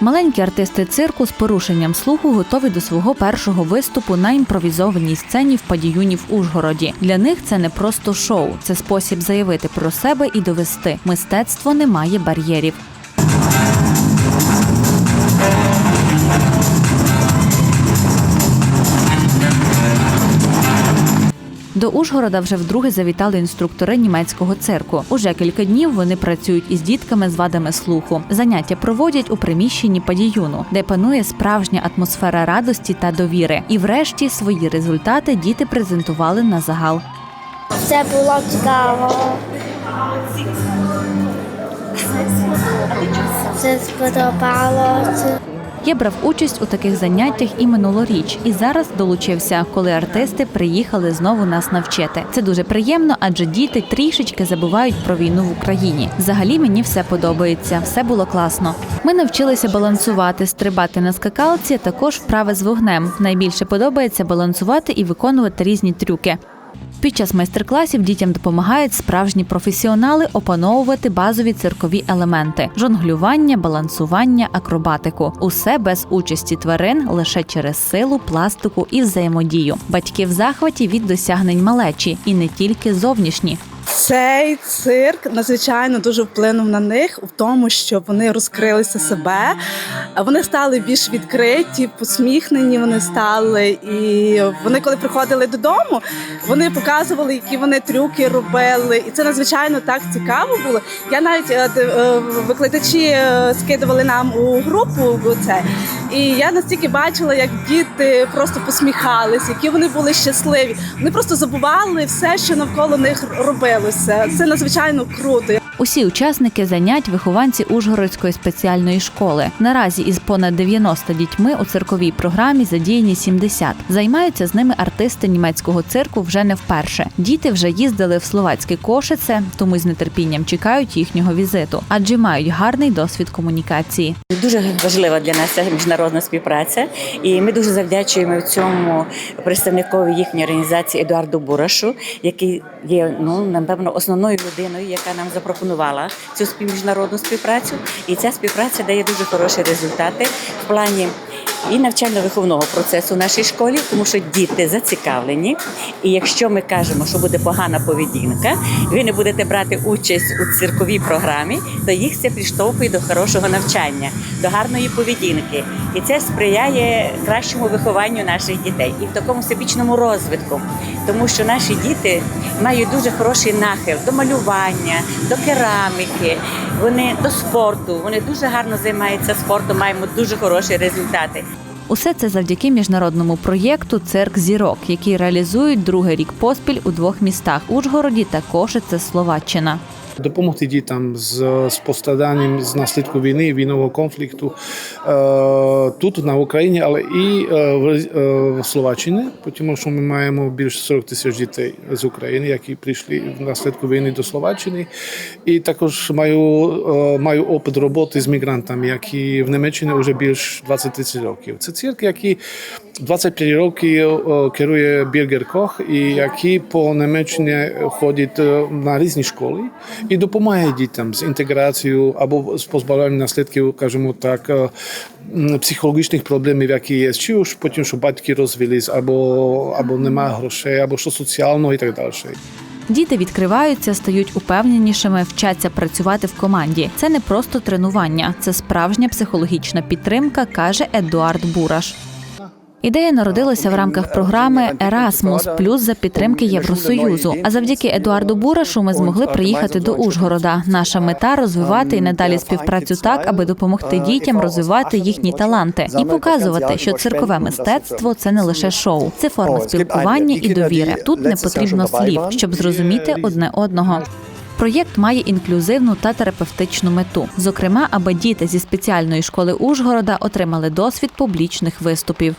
Маленькі артисти цирку з порушенням слуху готові до свого першого виступу на імпровізованій сцені в падіюні в Ужгороді. Для них це не просто шоу, це спосіб заявити про себе і довести. Мистецтво не має бар'єрів. До Ужгорода вже вдруге завітали інструктори німецького цирку. Уже кілька днів вони працюють із дітками з вадами слуху. Заняття проводять у приміщенні падіюну, де панує справжня атмосфера радості та довіри. І, врешті, свої результати діти презентували на загал. Це було цікаво. Це сподобалося. Я брав участь у таких заняттях і минулоріч, і зараз долучився, коли артисти приїхали знову нас навчити. Це дуже приємно, адже діти трішечки забувають про війну в Україні. Взагалі мені все подобається, все було класно. Ми навчилися балансувати, стрибати на скакалці, також вправи з вогнем. Найбільше подобається балансувати і виконувати різні трюки. Під час майстер-класів дітям допомагають справжні професіонали опановувати базові циркові елементи: жонглювання, балансування, акробатику. Усе без участі тварин лише через силу, пластику і взаємодію. Батьки в захваті від досягнень малечі, і не тільки зовнішні. Цей цирк надзвичайно дуже вплинув на них в тому, що вони розкрилися себе. Вони стали більш відкриті, посміхнені. Вони стали, і вони, коли приходили додому, вони показували, які вони трюки робили. І це надзвичайно так цікаво було. Я навіть е, е, викладачі е, скидували нам у групу це. І я настільки бачила, як діти просто посміхались, які вони були щасливі. Вони просто забували все, що навколо них робилося. Це надзвичайно круто. Усі учасники занять вихованці Ужгородської спеціальної школи. Наразі із понад 90 дітьми у цирковій програмі задіяні 70. Займаються з ними артисти німецького цирку вже не вперше. Діти вже їздили в словацьке Кошице, тому з нетерпінням чекають їхнього візиту, адже мають гарний досвід комунікації. Дуже важлива для нас міжнародна співпраця, і ми дуже завдячуємо в цьому представникові їхньої організації Едуарду Бурашу, який є ну напевно основною людиною, яка нам запропонувала цю спів- міжнародну співпрацю. І ця співпраця дає дуже хороші результати в плані. І навчально-виховного процесу в нашій школі, тому що діти зацікавлені. І якщо ми кажемо, що буде погана поведінка, ви не будете брати участь у цирковій програмі, то їх це підштовхує до хорошого навчання, до гарної поведінки. І це сприяє кращому вихованню наших дітей і в такому всебічному розвитку, тому що наші діти мають дуже хороший нахил до малювання, до кераміки, вони до спорту. Вони дуже гарно займаються спортом, маємо дуже хороші результати. Усе це завдяки міжнародному проєкту Цирк зірок, який реалізують другий рік поспіль у двох містах Ужгороді та Кошице, Словаччина. Допомогти дітям з, з постраданням з наслідку війни, війнового конфлікту е, тут на Україні, але і е, в, е, в Словаччині, тому що ми маємо більше 40 тисяч дітей з України, які прийшли внаслідку війни до Словаччини. І також маю, маю опит роботи з мігрантами, які в Німеччині вже більше 20-30 років. Це цирк, який 25 років керує Біргер Кох, і який по Німеччині ходить е, на різні школи і допомагає дітям з інтеграцією або з позбавленням наслідків, кажемо так, е, психологічних проблемів, які є, чи уж потім, що батьки розвелись, або, або немає грошей, або що соціального і так далі. Діти відкриваються, стають упевненішими, вчаться працювати в команді. Це не просто тренування, це справжня психологічна підтримка, каже Едуард Бураш. Ідея народилася в рамках програми Ерасмус плюс за підтримки Євросоюзу. А завдяки Едуарду Бурашу ми змогли приїхати до Ужгорода. Наша мета розвивати і надалі співпрацю так, аби допомогти дітям розвивати їхні таланти і показувати, що циркове мистецтво це не лише шоу, це форма спілкування і довіри. Тут не потрібно слів, щоб зрозуміти одне одного. Проєкт має інклюзивну та терапевтичну мету, зокрема, аби діти зі спеціальної школи Ужгорода отримали досвід публічних виступів.